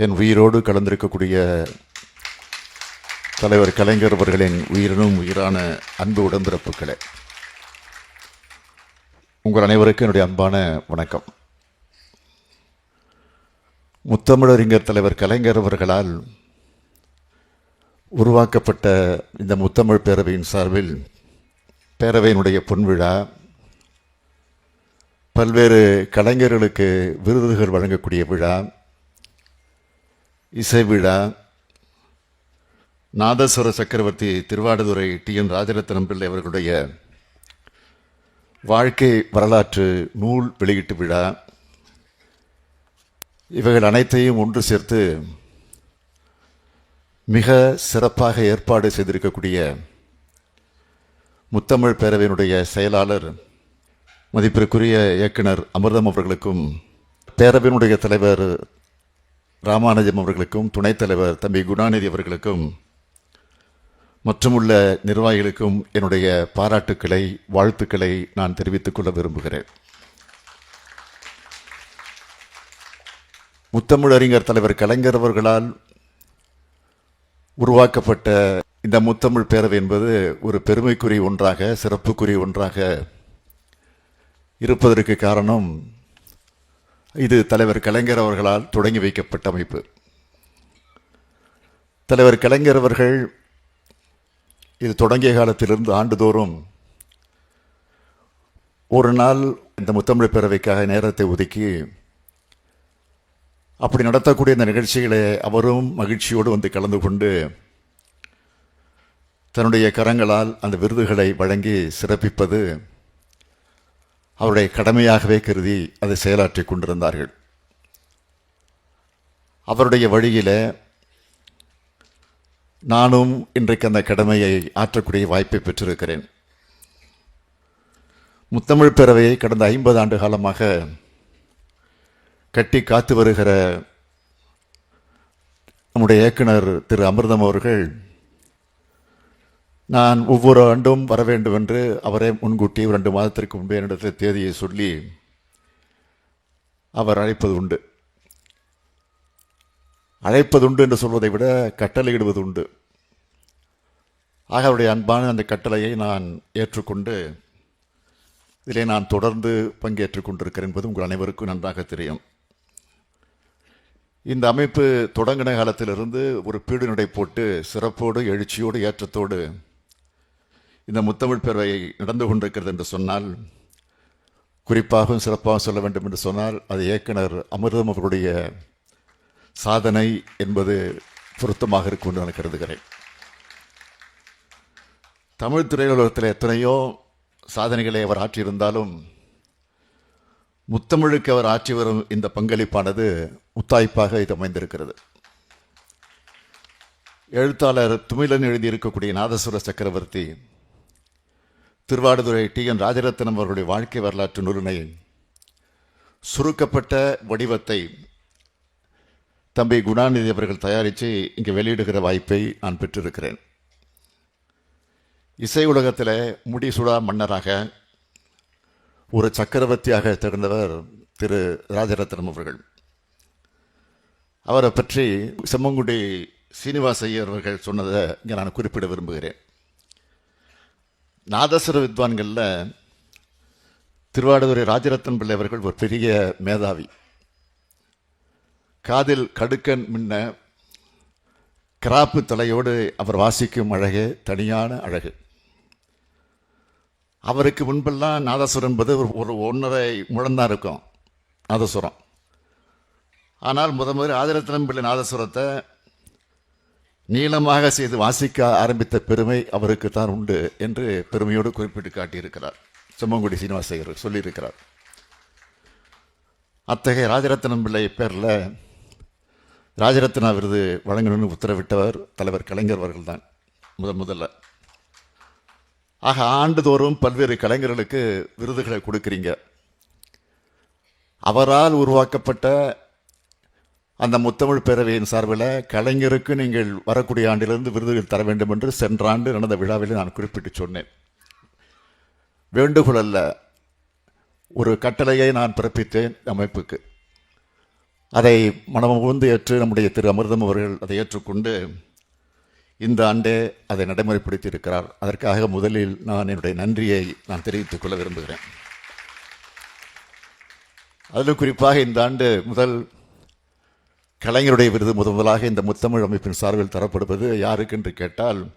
என் உயிரோடு கலந்திருக்கக்கூடிய தலைவர் கலைஞர் அவர்களின் உயிரினும் உயிரான அன்பு உடன்பிறப்புகளே. உங்கள் அனைவருக்கும் என்னுடைய அன்பான வணக்கம். முத்தமிழறிஞர் தலைவர் கலைஞர் அவர்களால் உருவாக்கப்பட்ட இந்த முத்தமிழ் பேரவையின் சார்பில் பேரவையினுடைய பொன்விழா பல்வேறு கலைஞர்களுக்கு விருதுகள் வழங்கக்கூடிய விழா இசை விழா நாதஸ்வர சக்கரவர்த்தி திருவாடுதுறை டி என் ராஜரத்னம் பிள்ளை அவர்களுடைய வாழ்க்கை வரலாற்று நூல் வெளியீட்டு விழா. இவைகள் அனைத்தையும் ஒன்று சேர்த்து மிக சிறப்பாக ஏற்பாடு செய்திருக்கக்கூடிய முத்தமிழ் பேரவையினுடைய செயலாளர் மதிப்பிற்குரிய இயக்குனர் அமிர்தம் அவர்களுக்கும் பேரவையினுடைய தலைவர் ராமானுஜம் அவர்களுக்கும் துணைத் தலைவர் தம்பி குணாநிதி அவர்களுக்கும் மற்றும் உள்ள நிர்வாகிகளுக்கும் என்னுடைய பாராட்டுக்களை வாழ்த்துக்களை நான் தெரிவித்துக் கொள்ள விரும்புகிறேன். முத்தமிழறிஞர் தலைவர் கலைஞர் அவர்களால் உருவாக்கப்பட்ட இந்த முத்தமிழ் பேரவை என்பது ஒரு பெருமைக்குரிய ஒன்றாக சிறப்புக்குரிய ஒன்றாக இருப்பதற்கு காரணம் இது தலைவர் கலைஞர் அவர்களால் தொடங்கி வைக்கப்பட்ட அமைப்பு. தலைவர் கலைஞர் அவர்கள் இது தொடங்கிய காலத்திலிருந்து ஆண்டுதோறும் ஒரு நாள் இந்த முத்தமிழ் பேரவைக்காக நேரத்தை ஒதுக்கி அப்படி நடத்தக்கூடிய இந்த நிகழ்ச்சிகளை அவரும் மகிழ்ச்சியோடு வந்து கலந்து கொண்டு தன்னுடைய கரங்களால் அந்த விருதுகளை வழங்கி சிறப்பிப்பது அவருடைய கடமையாகவே கருதி அதை செயலாற்றி கொண்டிருந்தார்கள். அவருடைய வழியில் நானும் இன்றைக்கு அந்த கடமையை ஆற்றக்கூடிய வாய்ப்பை பெற்றிருக்கிறேன். முத்தமிழ் பேரவையை கடந்த ஐம்பது ஆண்டு காலமாக கட்டி காத்து வருகிற நம்முடைய இயக்குனர் திரு அமிர்தம் அவர்கள் நான் ஒவ்வொரு ஆண்டும் வர வேண்டும் என்று அவரே முன்கூட்டி ரெண்டு மாதத்திற்கு முன்பே என்னிடத்தில் தேதியை சொல்லி அவர் அழைப்பது உண்டு. அழைப்பதுண்டு என்று சொல்வதை விட கட்டளையிடுவது உண்டு. ஆக அவருடைய அன்பான அந்த கட்டளையை நான் ஏற்றுக்கொண்டு இதிலே நான் தொடர்ந்து பங்கேற்றுக் கொண்டிருக்கிறேன் என்பது உங்கள் அனைவருக்கும் நன்றாக தெரியும். இந்த அமைப்பு தொடங்கின காலத்திலிருந்து ஒரு பீடு நடை போட்டு சிறப்போடு எழுச்சியோடு ஏற்றத்தோடு இந்த முத்தமிழ் பேரவை நடந்து கொண்டிருக்கிறது என்று சொன்னால் குறிப்பாகவும் சிறப்பாக சொல்ல வேண்டும் என்று சொன்னால் அது இயக்குனர் அமிர்தம் அவர்களுடைய சாதனை என்பது பொருத்தமாக இருக்கும் என்று நான் கருதுகிறேன். தமிழ் திரையுலகத்தில் எத்தனையோ சாதனைகளை அவர் ஆற்றியிருந்தாலும் முத்தமிழுக்கு அவர் ஆற்றி வரும் இந்த பங்களிப்பானது முத்தாய்ப்பாக இது அமைந்திருக்கிறது. எழுத்தாளர் துமிலன் எழுதியிருக்கக்கூடிய நாதசுர சக்கரவர்த்தி திருவாடுதுறை டி. என். ராஜரத்னம் அவர்களுடைய வாழ்க்கை வரலாற்று நூலினை சுருக்கப்பட்ட வடிவத்தை தம்பி குணாநிதி அவர்கள் தயாரித்து இங்கே வெளியிடுகிற வாய்ப்பை நான் பெற்றிருக்கிறேன். இசை உலகத்தில் முடிசுடா மன்னராக ஒரு சக்கரவர்த்தியாக திகழ்ந்தவர் திரு. ராஜரத்னம் அவர்கள். அவரை பற்றி செம்மங்குடி சீனிவாசய்யர் அவர்கள் சொன்னதை இங்கே நான் குறிப்பிட விரும்புகிறேன். நாதஸ்வர வித்வான்களில் திருவாடுதுறை ராஜரத்னம் பிள்ளை அவர்கள் ஒரு பெரிய மேதாவி. காதில் கடுக்கன் முன்ன கிராப்பு தலையோடு அவர் வாசிக்கும் அழகு தனியான அழகு. அவருக்கு முன்பெல்லாம் நாதஸ்வரம் என்பது ஒரு ஒரு ஒன்றரை முழந்தான் இருக்கும் நாதஸ்வரம். ஆனால் முத முதல் ஆதிரத்தனம் பிள்ளை நாதஸ்வரத்தை நீளமாக செய்து வாசிக்க ஆரம்பித்த பெருமை அவருக்கு தான் உண்டு என்று பெருமையோடு குறிப்பிட்டு காட்டியிருக்கிறார். செம்மங்குடி சீனிவாசையர் சொல்லியிருக்கிறார். அத்தகைய ராஜரத்னம் பிள்ளை பேரில் ராஜரத்னா விருது வழங்கணும்னு உத்தரவிட்டவர் தலைவர் கலைஞர் அவர்கள் தான் முதன் முதல்ல. ஆக ஆண்டுதோறும் பல்வேறு கலைஞர்களுக்கு விருதுகளை கொடுக்குறீங்க. அவரால் உருவாக்கப்பட்ட அந்த முத்தமிழ் பேரவையின் சார்பில் கலைஞருக்கு நீங்கள் வரக்கூடிய ஆண்டிலிருந்து விருதுகள் தர வேண்டும் என்று சென்ற ஆண்டு நடந்த விழாவில் நான் குறிப்பிட்டு சொன்னேன். வேண்டுகோள் அல்ல ஒரு கட்டளையை நான் பிறப்பித்தேன் அமைப்புக்கு. அதை மனமுகந்து ஏற்று நம்முடைய திரு அமிர்தம் அவர்கள் அதை ஏற்றுக்கொண்டு இந்த ஆண்டே அதை நடைமுறைப்படுத்தி இருக்கிறார் அதற்காக முதலில் நான் என்னுடைய நன்றியை நான் தெரிவித்துக் கொள்ள விரும்புகிறேன். அதில் குறிப்பாக இந்த ஆண்டு முதல் கலைஞருடைய விருது முதன் முதலாக இந்த முத்தமிழ் அமைப்பின் சார்பில் தரப்படுவது யாருக்கு என்று கேட்டால்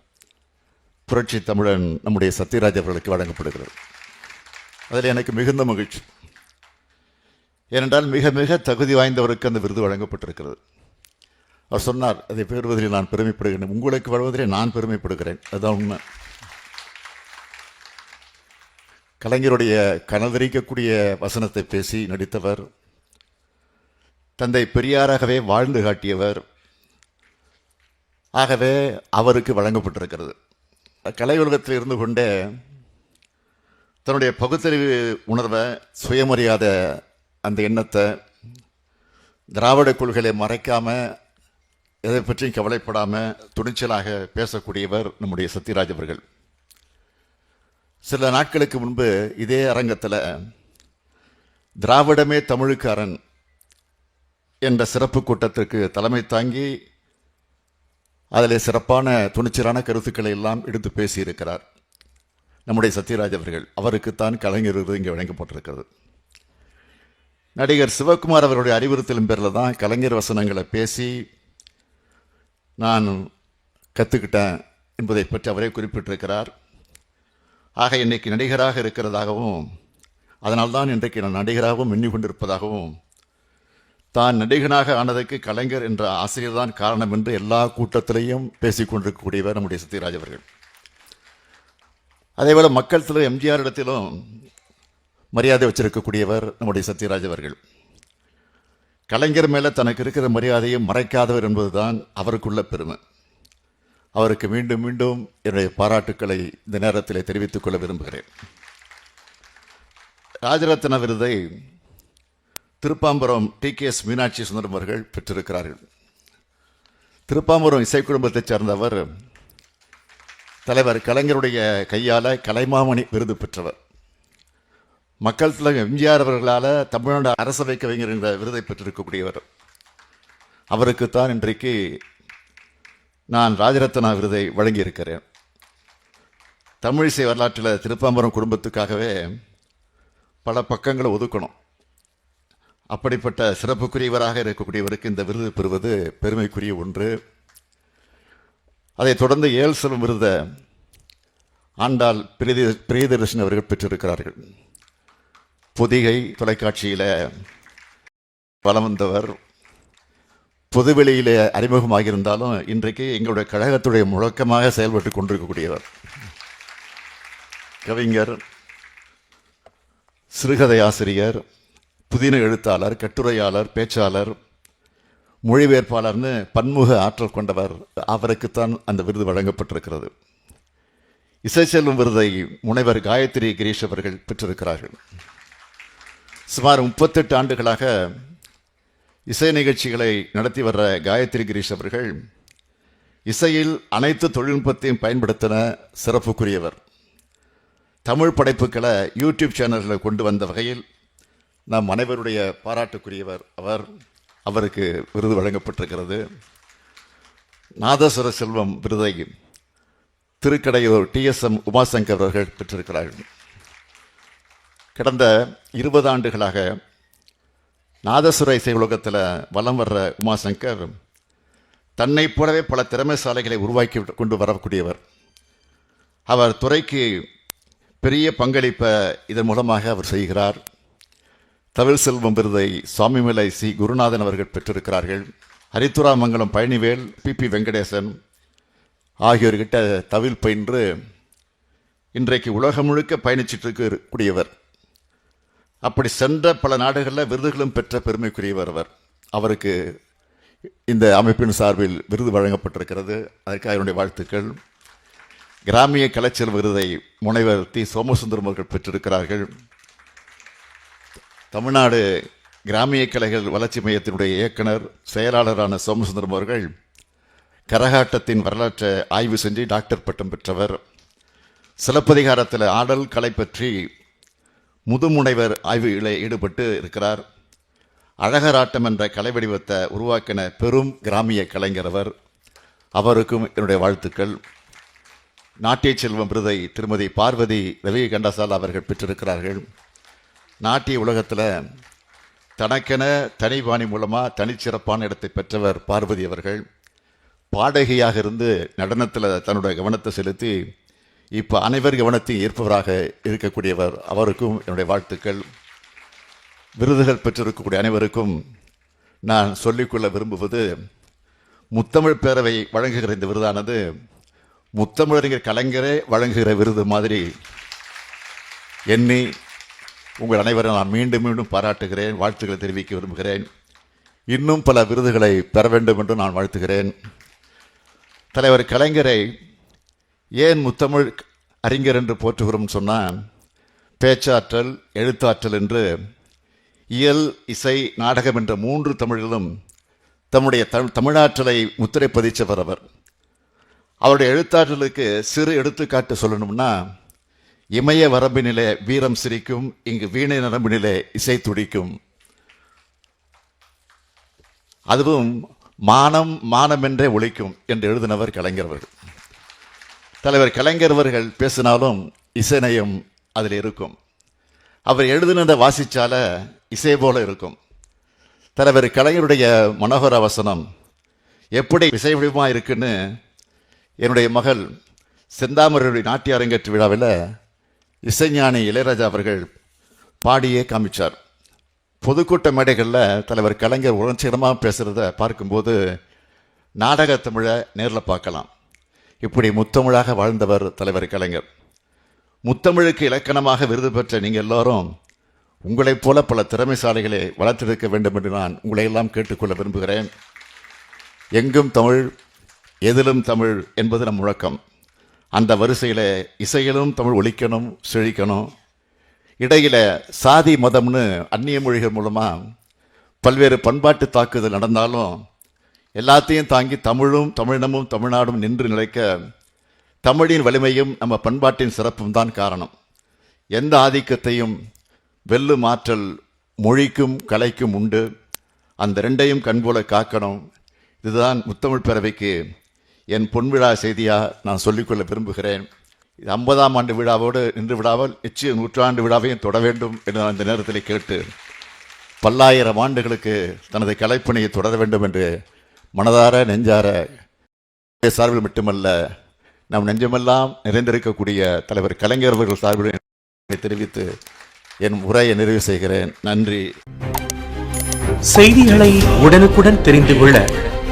புரட்சி தமிழன் நம்முடைய சத்யராஜ் அவர்களுக்கு வழங்கப்படுகிறது. அதில் எனக்கு மிகுந்த மகிழ்ச்சி. ஏனென்றால் மிக மிக தகுதி வாய்ந்தவருக்கு அந்த விருது வழங்கப்பட்டிருக்கிறது. அவர் சொன்னார் அதை பெறுவதில் நான் பெருமைப்படுகிறேன். உங்களுக்கு வழங்குவதிலே நான் பெருமைப்படுகிறேன். அதுதான் உண்மை. கலைஞருடைய கனதரிக்கக்கூடிய வசனத்தை பேசி நடித்தவர் தந்தை பெரியாராகவே வாழ்ந்து காட்டியவர். ஆகவே அவருக்கு வழங்கப்பட்டிருக்கிறது. கலை உலகத்தில் இருந்து கொண்டே தன்னுடைய பகுத்தறிவு உணர்வை சுயமரியாதை அந்த எண்ணத்தை திராவிட கொள்கைகளை மறைக்காம எதை பற்றியும் கவலைப்படாமல் துணிச்சலாக பேசக்கூடியவர் நம்முடைய சத்யராஜ் அவர்கள். சில நாட்களுக்கு முன்பு இதே அரங்கத்தில் திராவிடமே தமிழுக்காரன் என்ற சிறப்பு கூட்டத்திற்கு தலைமை தாங்கி அதில் சிறப்பான துணிச்சலான கருத்துக்களை எல்லாம் எடுத்து பேசியிருக்கிறார். நம்முடைய சத்யராஜ் அவர்கள். அவருக்குத்தான் கலைஞர் விருது இங்கே வழங்கப்பட்டிருக்கிறது. நடிகர் சிவகுமார் அவருடைய அறிவுறுத்தலும் பேரில் தான் கலைஞர் வசனங்களை பேசி நான் கற்றுக்கிட்டேன் என்பதை பற்றி அவரே குறிப்பிட்டிருக்கிறார். ஆக இன்றைக்கு நடிகராக இருக்கிறதாகவும் அதனால்தான் இன்றைக்கு நான் நடிகராகவும் எண்ணிக்கொண்டிருப்பதாகவும் தான் நடிகனாக ஆனதற்கு கலைஞர் என்ற ஆசிரியர் தான் காரணம் என்று எல்லா கூட்டத்திலையும் பேசிக்கொண்டிருக்கக்கூடியவர் நம்முடைய சத்யராஜ் அவர்கள். அதேபோல் மக்கள் எம்ஜிஆர் இடத்திலும் மரியாதை வச்சிருக்கக்கூடியவர் நம்முடைய சத்யராஜ் அவர்கள். கலைஞர் மேலே தனக்கு இருக்கிற மரியாதையை மறைக்காதவர் என்பதுதான் அவருக்குள்ள பெருமை. அவருக்கு மீண்டும் மீண்டும் என்னுடைய பாராட்டுக்களை இந்த நேரத்தில் தெரிவித்துக் கொள்ள விரும்புகிறேன். ராஜரத்ன விருதை Thirupamburam T K S Meenakshi Sundaram அவர்கள் பெற்றிருக்கிறார்கள். திருப்பாம்பரம் இசைக்குடும்பத்தைச் சேர்ந்தவர் தலைவர் கலைஞருடைய கையால் கலைமாமணி விருது பெற்றவர். மக்கள் தலைவர் எம்ஜிஆர் அவர்களால் தமிழ்நாடு அரசவை கவிஞர் என்ற விருதை பெற்றிருக்கக்கூடியவர். அவருக்குத்தான் இன்றைக்கு நான் ராஜரத்னா விருதை வழங்கியிருக்கிறேன். தமிழிசை வரலாற்றில் திருப்பாம்பரம் குடும்பத்துக்காகவே பல பக்கங்களை ஒதுக்கணும். அப்படிப்பட்ட சிறப்புக்குரியவராக இருக்கக்கூடியவருக்கு இந்த விருது பெறுவது பெருமைக்குரிய ஒன்று. அதைத் தொடர்ந்து ஏழு செல்வம் விருத ஆண்டாள் பிரீதி பிரியதர்ஷன் அவர்கள் பெற்றிருக்கிறார்கள். பொதிகை தொலைக்காட்சியில் வலம் வந்தவர். பொதுவெளியில் அறிமுகமாகியிருந்தாலும் இன்றைக்கு எங்களுடைய கழகத்துடைய முழக்கமாக செயல்பட்டு கொண்டிருக்கக்கூடியவர். கவிஞர் சிறுகதை ஆசிரியர் புதின எழுத்தாளர் கட்டுரையாளர் பேச்சாளர் மொழிபெயர்ப்பாளர்னு பன்முக ஆற்றல் கொண்டவர் அவருக்குத்தான் அந்த விருது வழங்கப்பட்டிருக்கிறது. இசை செல்வம் விருதை முனைவர் காயத்ரி கிரீஷ் அவர்கள் பெற்றிருக்கிறார்கள். சுமார் முப்பத்தெட்டு ஆண்டுகளாக இசை நிகழ்ச்சிகளை நடத்தி வர்ற காயத்ரி கிரீஷ் அவர்கள் இசையில் அனைத்து தொழில்நுட்பத்தையும் பயன்படுத்தின சிறப்புக்குரியவர். தமிழ் படைப்புகளை யூடியூப் சேனல்களை கொண்டு வந்த வகையில் நம் அனைவருடைய பாராட்டுக்குரியவர் அவர் அவருக்கு விருது வழங்கப்பட்டிருக்கிறது. நாதஸ்வர செல்வம் விருதை திருக்கடையூர் டிஎஸ்எம் உமாசங்கர் அவர்கள் பெற்றிருக்கிறார்கள். கடந்த இருபது ஆண்டுகளாக நாதசுர இசை உலகத்தில் வலம் வர்ற உமாசங்கர் தன்னை போலவே பல திறமைசாலைகளை உருவாக்கி கொண்டு வரக்கூடியவர். அவர் துறைக்கு பெரிய பங்களிப்பை இதன் மூலமாக அவர் செய்கிறார். தமிழ் செல்வம் விருதை சுவாமிமலை சி குருநாதன் அவர்கள் பெற்றிருக்கிறார்கள். ஹரித்துராமங்கலம் பழனிவேல் பி பி வெங்கடேசன் ஆகியோர்கிட்ட தவில் பயின்று இன்றைக்கு உலகம் முழுக்க பயணிச்சிட்டு இருக்கக்கூடியவர் அப்படி சென்ற பல நாடுகளில் விருதுகளும் பெற்ற பெருமைக்குரியவர் அவர். அவருக்கு இந்த அமைப்பின் சார்பில் விருது வழங்கப்பட்டிருக்கிறது. அதற்காக என்னுடைய வாழ்த்துக்கள். கிராமிய கலைச்சல் விருதை முனைவர் தி சோமசுந்தரம் அவர்கள் பெற்றிருக்கிறார்கள். தமிழ்நாடு கிராமிய கலைகள் வளர்ச்சி மையத்தினுடைய இயக்குனர் செயலாளரான சோமசுந்தரம் அவர்கள் கரகாட்டத்தின் வரலாற்றை ஆய்வு செஞ்சு டாக்டர் பட்டம் பெற்றவர். சிலப்பதிகாரத்தில் ஆடல் கலை பற்றி முதுமுனைவர் ஆய்வுகளில் ஈடுபட்டு இருக்கிறார். அழகராட்டம் என்ற கலை வடிவத்தை உருவாக்கின பெரும் கிராமிய கலைஞர் அவர் அவருக்கும் என்னுடைய வாழ்த்துக்கள். நாட்டிய செல்வம் விருதை திருமதி பார்வதி ரவி கண்டசால் அவர்கள் பெற்றிருக்கிறார்கள். நாட்டிய உலகத்தில் தனக்கென தனிபாணி மூலமாக தனிச்சிறப்பான இடத்தை பெற்றவர் பார்வதி அவர்கள். பாடகியாக இருந்து நடனத்தில் தன்னுடைய கவனத்தை செலுத்தி இப்போ அனைவர் கவனத்தையும் ஈர்ப்பவராக இருக்கக்கூடியவர் அவருக்கும் என்னுடைய வாழ்த்துக்கள். விருதுகள் பெற்றிருக்கக்கூடிய அனைவருக்கும் நான் சொல்லிக்கொள்ள விரும்புவது முத்தமிழ் பேரவை வழங்குகிற இந்த விருதானது முத்தமிழறிஞர் கலைஞரே வழங்குகிற விருது மாதிரி எண்ணி உங்கள் அனைவரும் நான் மீண்டும் மீண்டும் பாராட்டுகிறேன் வாழ்த்துக்களை தெரிவிக்க விரும்புகிறேன். இன்னும் பல விருதுகளை பெற வேண்டும் என்று நான் வாழ்த்துகிறேன். தலைவர் கலைஞரை ஏன் முத்தமிழ் அறிஞர் என்று போற்றுகிறோம் சொன்னால் பேச்சாற்றல் எழுத்தாற்றல் என்று இயல் இசை நாடகம் என்ற மூன்று தமிழிலும் தம்முடைய தமிழ் தமிழாற்றலை முத்திரை பதிச்சவர் அவர். அவருடைய எழுத்தாற்றலுக்கு சிறு எடுத்துக்காட்டு சொல்லணும்னா இமய வரம்பினிலே வீரம் சிரிக்கும் இங்கு வீணை நரம்பினிலே இசை துடிக்கும். அதுவும் மானம் மானமென்றே ஒழிக்கும் என்று எழுதினவர் கலைஞரவர்கள் தலைவர் கலைஞர் அவர்கள் பேசினாலும் இசைநயம் அதில் இருக்கும். அவர் எழுதினதை வாசிச்சால இசை போல இருக்கும். தலைவர் கலைஞருடைய மனோகர வசனம் எப்படி இசை வடிவமாக இருக்குன்னு? என்னுடைய மகள் செந்தாமரையுடைய நாட்டிய அரங்கேற்று விழாவில் இசைஞானி இளையராஜா அவர்கள் பாடியே காமிச்சார். பொதுக்கூட்ட மேடைகளில் தலைவர் கலைஞர் உணர்ச்சிகரமாக பேசுகிறத பார்க்கும்போது நாடக தமிழை நேரில் பார்க்கலாம். இப்படி முத்தமிழாக வாழ்ந்தவர் தலைவர் கலைஞர். முத்தமிழுக்கு இலக்கணமாக விருது பெற்ற நீங்கள் எல்லோரும் உங்களைப் போல பல திறமைசாலிகளை வளர்த்தெடுக்க வேண்டும் என்று நான் உங்களை எல்லாம் கேட்டுக்கொள்ள விரும்புகிறேன். எங்கும் தமிழ் எதிலும் தமிழ் என்பது நம் முழக்கம். அந்த வரிசையில் இசையிலும் தமிழ் ஒழிக்கணும் செழிக்கணும். இடையில் சாதி மதம்னு அந்நிய மொழிகள் மூலமாக பல்வேறு பண்பாட்டு தாக்குதல் நடந்தாலும் எல்லாத்தையும் தாங்கி தமிழும் தமிழினமும் தமிழ்நாடும் நின்று நிலைக்க தமிழின் வலிமையும் நம்ம பண்பாட்டின் சிறப்பும் தான் காரணம். எந்த ஆதிக்கத்தையும் வெல்லும் ஆற்றல் மொழிக்கும் கலைக்கும் உண்டு. அந்த ரெண்டையும் கண்போல காக்கணும். இதுதான் முத்தமிழ் பேரவைக்கு என் பொன்விழா செய்தியாக நான் சொல்லிக்கொள்ள விரும்புகிறேன். இது ஐம்பதாம் ஆண்டு விழாவோடு நின்று விடாமல் நிச்சய நூற்றாண்டு விழாவையும் தொட வேண்டும் என்று நான் இந்த நேரத்தில் கேட்டு பல்லாயிரம் ஆண்டுகளுக்கு தனது கலைப்பணியை தொடர வேண்டும் என்று மனதார நெஞ்சார சார்பில் மட்டுமல்ல நம் நெஞ்சமெல்லாம் நிறைந்திருக்கக்கூடிய தலைவர் கலைஞர் அவர்கள் சார்பில் தெரிவித்து என் உரையை நிறைவு செய்கிறேன். நன்றி. செய்திகளை உடனுக்குடன் தெரிந்து கொள்ள